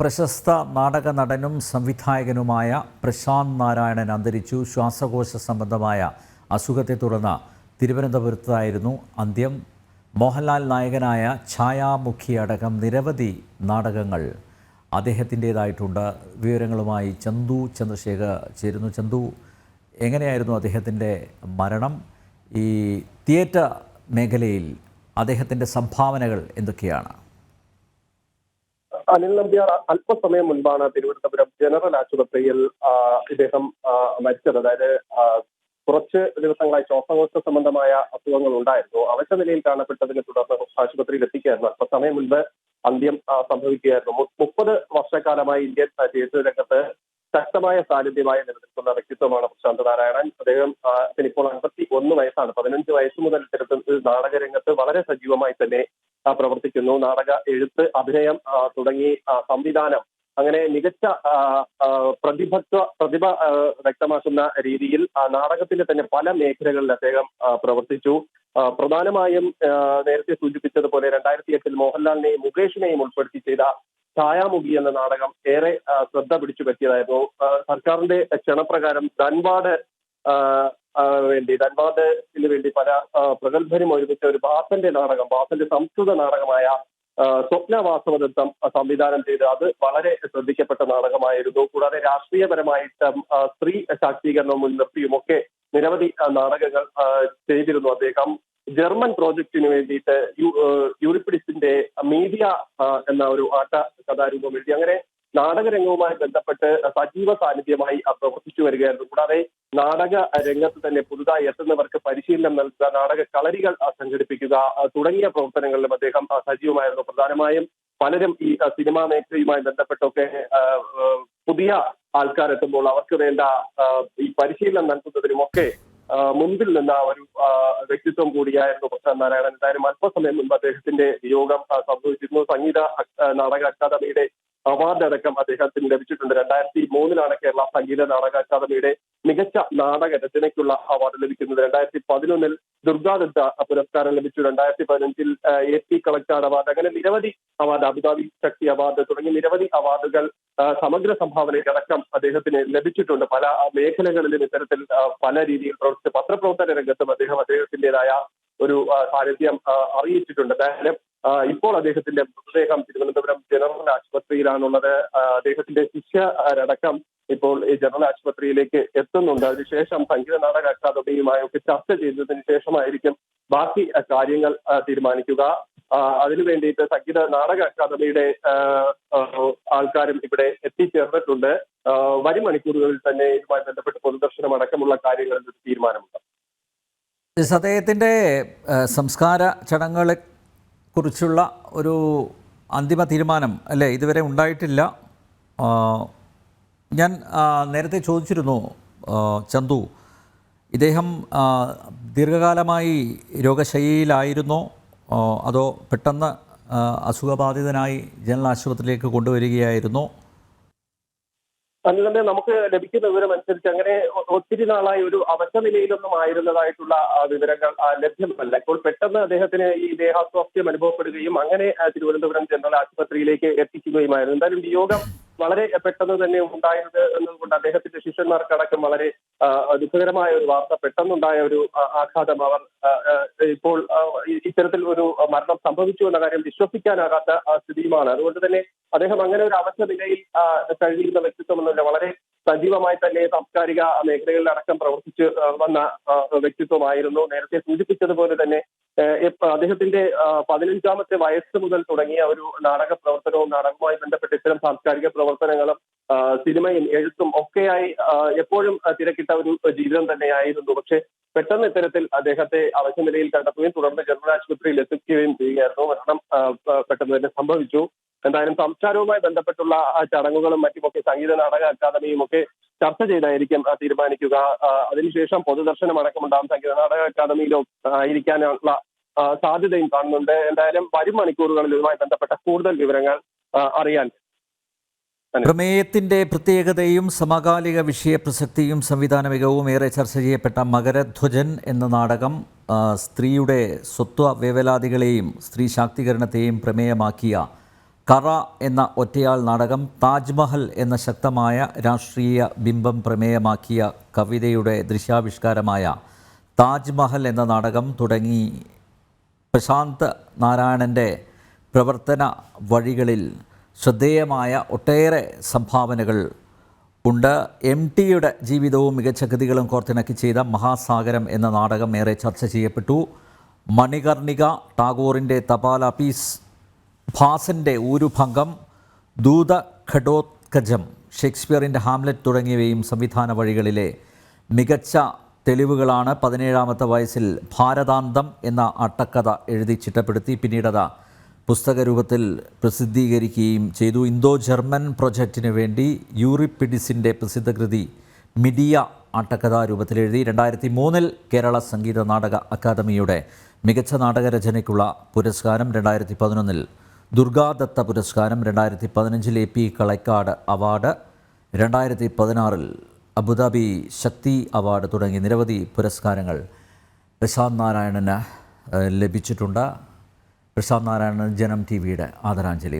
പ്രശസ്ത നാടക നടനും സംവിധായകനുമായ പ്രശാന്ത് നാരായണൻ അന്തരിച്ചു ശ്വാസകോശ സംബന്ധമായ അസുഖത്തെ തുടർന്ന് തിരുവനന്തപുരത്തായിരുന്നു അന്ത്യം. മോഹൻലാൽ നായകനായ ഛായാമുഖി അടക്കം നിരവധി നാടകങ്ങൾ അദ്ദേഹത്തിന്റേതായിട്ടുണ്ട്. വിവരങ്ങളുമായി ചന്തു ചന്ദ്രശേഖർ ചേരുന്നു. ചന്തു എങ്ങനെയായിരുന്നു അദ്ദേഹത്തിന്റെ മരണം? ഈ തിയേറ്റർ മേഖലയിൽ അദ്ദേഹത്തിന്റെ സംഭാവനകൾ എന്തൊക്കെയാണ്? അനിൽ നമ്പ്യാർ അല്പസമയം മുൻപാണ് തിരുവനന്തപുരം ജനറൽ ആശുപത്രിയിൽ ഇദ്ദേഹം മരിച്ചത്. അതായത് കുറച്ച് ദിവസങ്ങളായി ശ്വാസകോശ സംബന്ധമായ അസുഖങ്ങൾ ഉണ്ടായിരുന്നു. അവശ നിലയിൽ കാണപ്പെട്ടതിനെ തുടർന്ന് ആശുപത്രിയിൽ എത്തിക്കുകയായിരുന്നു. അല്പസമയം മുൻപ് അന്ത്യം സംഭവിക്കുകയായിരുന്നു. മുപ്പത് വർഷക്കാലമായി ഇന്ത്യൻ തിയേറ്റർ രംഗത്ത് ശക്തമായ സാന്നിധ്യമായി നിലനിൽക്കുന്ന വ്യക്തിത്വമാണ് പ്രശാന്ത് നാരായണൻ. അദ്ദേഹം ഇപ്പോൾ അൻപത്തി ഒന്ന് വയസ്സാണ്. പതിനഞ്ച് വയസ്സ് മുതൽ ഇത്തരത്തിൽ നാടകരംഗത്ത് വളരെ സജീവമായി തന്നെ പ്രവർത്തിക്കുന്നു. നാടക എഴുത്ത് അഭിനയം തുടങ്ങി സംവിധാനം. അങ്ങനെ മികച്ച പ്രതിഭത്വ പ്രതിഭ വ്യക്തമാക്കുന്ന രീതിയിൽ നാടകത്തിന്റെ തന്നെ പല മേഖലകളിൽ അദ്ദേഹം പ്രവർത്തിച്ചു. പ്രധാനമായും നേരത്തെ സൂചിപ്പിച്ചതുപോലെ രണ്ടായിരത്തി എട്ടിൽ മോഹൻലാലിനെയും മുകേഷിനെയും ഉൾപ്പെടുത്തി ചെയ്ത ഛായാമുഖി എന്ന നാടകം ഏറെ ശ്രദ്ധ പിടിച്ചു പറ്റിയതായിരുന്നു സർക്കാരിന്റെ ക്ഷണപ്രകാരം ആ, വേണ്ടി ധൻബാദിന് വേണ്ടി പല പ്രഗത്ഭരും ഒരുമിച്ച ഒരു ബാസന്റെ നാടകം ബാസന്റെ സംസ്കൃത നാടകമായ ആ, സ്വപ്ന വാസവദത്തം സംവിധാനം ചെയ്ത് അത് വളരെ ശ്രദ്ധിക്കപ്പെട്ട നാടകമായിരുന്നു. കൂടാതെ രാഷ്ട്രീയപരമായിട്ട് സ്ത്രീ ശാക്തീകരണവും മുൻനിർത്തിയും ഒക്കെ നിരവധി നാടകങ്ങൾ ചെയ്തിരുന്നു അദ്ദേഹം. ജർമ്മൻ പ്രോജക്റ്റിന് വേണ്ടിയിട്ട് യൂറിപ്പിഡിസിന്റെ മീഡിയ എന്ന ഒരു ആട്ട കഥാരൂപം എഴുതി. അങ്ങനെ നാടകരംഗവുമായി ബന്ധപ്പെട്ട് സജീവ സാന്നിധ്യമായി പ്രവർത്തിച്ചു വരികയായിരുന്നു. കൂടാതെ നാടക രംഗത്ത് തന്നെ പുതുതായി എത്തുന്നവർക്ക് പരിശീലനം നൽകുക നാടക കളരികൾ സംഘടിപ്പിക്കുക തുടങ്ങിയ പ്രവർത്തനങ്ങളിലും അദ്ദേഹം സജീവമായിരുന്നു. പ്രധാനമായും പലരും ഈ സിനിമാ മേഖലയുമായി ബന്ധപ്പെട്ടൊക്കെ പുതിയ ആൾക്കാരെത്തുമ്പോൾ അവർക്ക് വേണ്ട ഈ പരിശീലനം നൽകുന്നതിനുമൊക്കെ മുൻപിൽ നിന്ന ഒരു വ്യക്തിത്വം കൂടിയായിരുന്നു പ്രശാന്ത് നാരായണൻ. എന്തായാലും അല്പസമയം മുൻപ് അദ്ദേഹത്തിന്റെ യോഗം സംഭവിച്ചിരുന്നു. സംഗീത നാടക അക്കാദമിയുടെ അവാർഡ് അടക്കം അദ്ദേഹത്തിന് ലഭിച്ചിട്ടുണ്ട്. രണ്ടായിരത്തി മൂന്നിലാണ് കേരള സംഗീത നാടക അക്കാദമിയുടെ മികച്ച നാടക രചനയ്ക്കുള്ള അവാർഡ് ലഭിക്കുന്നത്. രണ്ടായിരത്തി പതിനൊന്നിൽ ദുർഗാദത്ത പുരസ്കാരം ലഭിച്ചു. രണ്ടായിരത്തി പതിനഞ്ചിൽ എ പി കളക്ടർ അവാർഡ് അങ്ങനെ നിരവധി അവാർഡ് അബുദാബി ശക്തി അവാർഡ് തുടങ്ങി നിരവധി അവാർഡുകൾ സമഗ്ര സംഭാവനയ്ക്കടക്കം അദ്ദേഹത്തിന് ലഭിച്ചിട്ടുണ്ട്. പല മേഖലകളിലും ഇത്തരത്തിൽ പല രീതിയിൽ പ്രവർത്തിച്ച പത്രപ്രവർത്തന രംഗത്തും അദ്ദേഹം അദ്ദേഹത്തിന്റേതായ ഒരു സാന്നിധ്യം അറിയിച്ചിട്ടുണ്ട്. ഇപ്പോൾ അദ്ദേഹത്തിന്റെ മൃതദേഹം തിരുവനന്തപുരം ജനറൽ ആശുപത്രിയിലാണുള്ളത്. അദ്ദേഹത്തിന്റെ ശിഷ്യരടക്കം ഇപ്പോൾ ഈ ജനറൽ ആശുപത്രിയിലേക്ക് എത്തുന്നുണ്ട്. അതിനുശേഷം സംഗീത നാടക അക്കാദമിയുമായൊക്കെ ചർച്ച ചെയ്തതിനു ശേഷമായിരിക്കും ബാക്കി കാര്യങ്ങൾ തീരുമാനിക്കുക. അതിനു വേണ്ടിയിട്ട് സംഗീത നാടക അക്കാദമിയുടെ ആൾക്കാരും ഇവിടെ എത്തിച്ചേർന്നിട്ടുണ്ട്. വരും മണിക്കൂറുകളിൽ തന്നെ ഇതുമായി ബന്ധപ്പെട്ട് പൊതുദർശനം അടക്കമുള്ള കാര്യങ്ങളിൽ തീരുമാനമുണ്ട് അദ്ദേഹത്തിന്റെ സംസ്കാര ചടങ്ങുകളെ കുറിച്ചുള്ള ഒരു അന്തിമ തീരുമാനം അല്ലേ ഇതുവരെ ഉണ്ടായിട്ടില്ല. ഞാൻ നേരത്തെ ചോദിച്ചിരുന്നു ചന്തു ഇദ്ദേഹം ദീർഘകാലമായി രോഗശൈലിയിലായിരുന്നോ അതോ പെട്ടെന്ന് അസുഖബാധിതനായി ജനറൽ ആശുപത്രിയിലേക്ക് കൊണ്ടുവരികയായിരുന്നോ. അതുകൊണ്ട് നമുക്ക് ലഭിക്കുന്ന വിവരം അനുസരിച്ച് അങ്ങനെ ഒത്തിരി നാളായി ഒരു അവശ നിലയിലൊന്നും ആയിരുന്നതായിട്ടുള്ള വിവരങ്ങൾ ലഭ്യമല്ല. ഇപ്പോൾ പെട്ടെന്ന് അദ്ദേഹത്തിന് ഈ ദേഹാസ്വാസ്ഥ്യം അനുഭവപ്പെടുകയും അങ്ങനെ തിരുവനന്തപുരം ജനറൽ ആശുപത്രിയിലേക്ക് എത്തിക്കുകയുമായിരുന്നു. എന്തായാലും വിയോഗം വളരെ പെട്ടെന്ന് തന്നെ ഉണ്ടായത് എന്നതുകൊണ്ട് അദ്ദേഹത്തിന്റെ ശിഷ്യന്മാർക്കടക്കം വളരെ ദുഃഖകരമായ ഒരു വാർത്ത പെട്ടെന്നുണ്ടായ ഒരു ആഘാതം അവർ ഇപ്പോൾ ഇത്തരത്തിൽ ഒരു മരണം സംഭവിച്ചു എന്ന കാര്യം വിശ്വസിക്കാനാകാത്ത സ്ഥിതിയുമാണ്. അതുകൊണ്ട് തന്നെ അദ്ദേഹം അങ്ങനെ ഒരു അവസ്ഥ നിലയിൽ കഴിയുന്ന എന്നല്ല വളരെ സജീവമായി തന്നെ സാംസ്കാരിക മേഖലകളിലടക്കം പ്രവർത്തിച്ച് വന്ന വ്യക്തിത്വമായിരുന്നു. നേരത്തെ സൂചിപ്പിച്ചതുപോലെ തന്നെ അദ്ദേഹത്തിന്റെ പതിനഞ്ചാമത്തെ വയസ്സ് മുതൽ തുടങ്ങിയ ഒരു നാടക പ്രവർത്തനവും നാടകവുമായി ബന്ധപ്പെട്ട് ഇത്തരം സാംസ്കാരിക പ്രവർത്തനങ്ങളും സിനിമയും എഴുത്തും ഒക്കെയായി എപ്പോഴും തിരക്കിട്ട ഒരു ജീവിതം തന്നെയായിരുന്നു. പക്ഷെ പെട്ടെന്ന് ഇത്തരത്തിൽ അദ്ദേഹത്തെ അവശ്യ നിലയിൽ കണ്ടെത്തുകയും തുടർന്ന് ജനറൽ ആശുപത്രിയിൽ എത്തിക്കുകയും ചെയ്യുകയായിരുന്നു. മരണം പെട്ടെന്ന് തന്നെ സംഭവിച്ചു. എന്തായാലും സംസ്കാരവുമായി ബന്ധപ്പെട്ടുള്ള ചടങ്ങുകളും മറ്റുമൊക്കെ സംഗീത നാടക അക്കാദമിയും ഒക്കെ ചർച്ച ചെയ്തായിരിക്കും തീരുമാനിക്കുക. അതിനുശേഷം പൊതുദർശനം അടക്കമുണ്ടാകും. സംഗീത നാടക അക്കാദമിയിലോ ആയിരിക്കാനുള്ള സാധ്യതയും കാണുന്നുണ്ട്. എന്തായാലും വരും മണിക്കൂറുകളിൽ ഇതുമായി ബന്ധപ്പെട്ട കൂടുതൽ വിവരങ്ങൾ അറിയാൻ. പ്രമേയത്തിന്റെ പ്രത്യേകതയും സമകാലിക വിഷയ പ്രസക്തിയും സംവിധാന മികവും ഏറെ ചർച്ച ചെയ്യപ്പെട്ട മകരധ്വജൻ എന്ന നാടകം സ്ത്രീയുടെ സ്വത്വ വേവലാതികളെയും സ്ത്രീ ശാക്തീകരണത്തെയും പ്രമേയമാക്കിയ കറ എന്ന ഒറ്റയാൾ നാടകം താജ്മഹൽ എന്ന ശക്തമായ രാഷ്ട്രീയ ബിംബം പ്രമേയമാക്കിയ കവിതയുടെ ദൃശ്യാവിഷ്കാരമായ താജ്മഹൽ എന്ന നാടകം തുടങ്ങി പ്രശാന്ത് നാരായണന്റെ പ്രവർത്തന വഴികളിൽ ശ്രദ്ധേയമായ ഒട്ടേറെ സംഭാവനകൾ ഉണ്ട്. എം ടിയുടെ ജീവിതവും മികച്ച കൃതികളും കോർത്തിണക്കി ചെയ്ത മഹാസാഗരം എന്ന നാടകം ഏറെ ചർച്ച ചെയ്യപ്പെട്ടു. മണികർണിക ടാഗോറിന്റെ തപാല പീസ് ഭാസന്റെ ഊരുഭംഗം ദൂത ഘടോത്കജം ഷേക്സ്പിയറിന്റെ ഹാംലെറ്റ് തുടങ്ങിയവയും സംവിധാന വഴികളിലെ മികച്ച തെളിവുകളാണ് പതിനേഴാമത്തെ വയസ്സിൽ ഭാരതാന്തം എന്ന അട്ടക്കഥ എഴുതി ചിട്ടപ്പെടുത്തി. പിന്നീടത് പുസ്തക രൂപത്തിൽ പ്രസിദ്ധീകരിക്കുകയും ചെയ്തു. ഇന്തോ ജർമ്മൻ പ്രൊജക്റ്റിന് വേണ്ടി യൂറിപ്പിഡിസിന്റെ പ്രസിദ്ധകൃതി മിഡിയ ആട്ടക്കഥാ രൂപത്തിൽ എഴുതി രണ്ടായിരത്തി മൂന്നിൽ കേരള സംഗീത നാടക അക്കാദമിയുടെ മികച്ച നാടകരചനയ്ക്കുള്ള പുരസ്കാരം രണ്ടായിരത്തി പതിനൊന്നിൽ ദുർഗാദത്ത പുരസ്കാരം രണ്ടായിരത്തി പതിനഞ്ചിൽ എ പി കളക്കാട് അവാർഡ്. രണ്ടായിരത്തി പതിനാറിൽ അബുദാബി ശക്തി അവാർഡ് തുടങ്ങി നിരവധി പുരസ്കാരങ്ങൾ പ്രശാന്ത് നാരായണന് ലഭിച്ചിട്ടുണ്ട്. പ്രശാന്ത് നാരായണൻ ജനം ടി വിയുടെ ആദരാഞ്ജലി